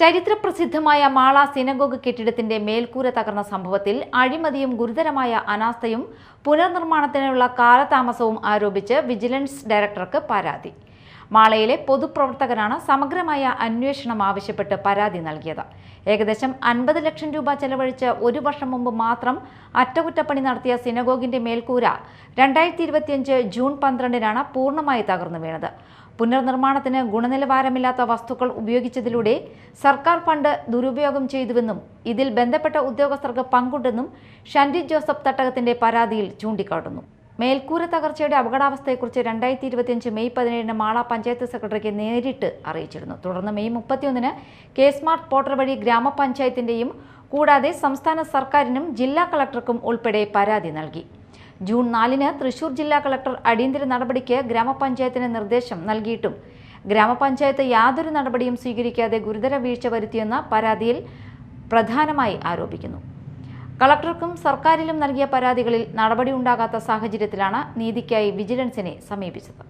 ചരിത്രപ്രസിദ്ധമായ മാള സിനഗോഗ് കെട്ടിടത്തിന്റെ മേൽക്കൂര തകർന്ന സംഭവത്തിൽ അഴിമതിയും ഗുരുതരമായ അനാസ്ഥയും പുനർനിർമ്മാണത്തിനുള്ള കാലതാമസവും ആരോപിച്ച് വിജിലൻസ് ഡയറക്ടർക്ക് പരാതി. മാളയിലെ പൊതുപ്രവർത്തകനാണ് സമഗ്രമായ അന്വേഷണം ആവശ്യപ്പെട്ട് പരാതി നൽകിയത്. ഏകദേശം അൻപത് ലക്ഷം രൂപ ചെലവഴിച്ച് ഒരു വർഷം മുമ്പ് മാത്രം അറ്റകുറ്റപ്പണി നടത്തിയ സിനഗോഗിന്റെ മേൽക്കൂര രണ്ടായിരത്തി ഇരുപത്തിയഞ്ച് ജൂൺ പന്ത്രണ്ടിനാണ് പൂർണമായി തകർന്നു വീണത്. പുനർനിർമ്മാണത്തിന് ഗുണനിലവാരമില്ലാത്ത വസ്തുക്കൾ ഉപയോഗിച്ചതിലൂടെ സർക്കാർ ഫണ്ട് ദുരുപയോഗം ചെയ്തുവെന്നും ഇതിൽ ബന്ധപ്പെട്ട ഉദ്യോഗസ്ഥർക്ക് പങ്കുണ്ടെന്നും ഷൻഡി ജോസഫ് തട്ടകത്തിന്റെ പരാതിയിൽ ചൂണ്ടിക്കാട്ടുന്നു. മേൽക്കൂര തകർച്ചയുടെ അപകടാവസ്ഥയെക്കുറിച്ച് രണ്ടായിരത്തി ഇരുപത്തിയഞ്ച് മെയ് പതിനേഴിന് മാള പഞ്ചായത്ത് സെക്രട്ടറിക്ക് നേരിട്ട് അറിയിച്ചിരുന്നു. തുടർന്ന് മെയ് മുപ്പത്തിയൊന്നിന് കെ സ്മാർട്ട് പോർട്ടൽ വഴി ഗ്രാമപഞ്ചായത്തിന്റെയും കൂടാതെ സംസ്ഥാന സർക്കാരിനും ജില്ലാ കളക്ടർക്കും ഉൾപ്പെടെ പരാതി നൽകി. ജൂൺ നാലിന് തൃശൂർ ജില്ലാ കളക്ടർ അടിയന്തര നടപടിക്ക് ഗ്രാമപഞ്ചായത്തിന് നിർദ്ദേശം നൽകിയിട്ടും ഗ്രാമപഞ്ചായത്ത് യാതൊരു നടപടിയും സ്വീകരിക്കാതെ ഗുരുതര വീഴ്ച വരുത്തിയെന്ന പരാതിയിൽ പ്രധാനമായി ആരോപിക്കുന്നു. കളക്ടർക്കും സർക്കാരിലും നൽകിയ പരാതികളിൽ നടപടിയുണ്ടാകാത്ത സാഹചര്യത്തിലാണ് നീതിക്കായി വിജിലൻസിനെ സമീപിച്ചത്.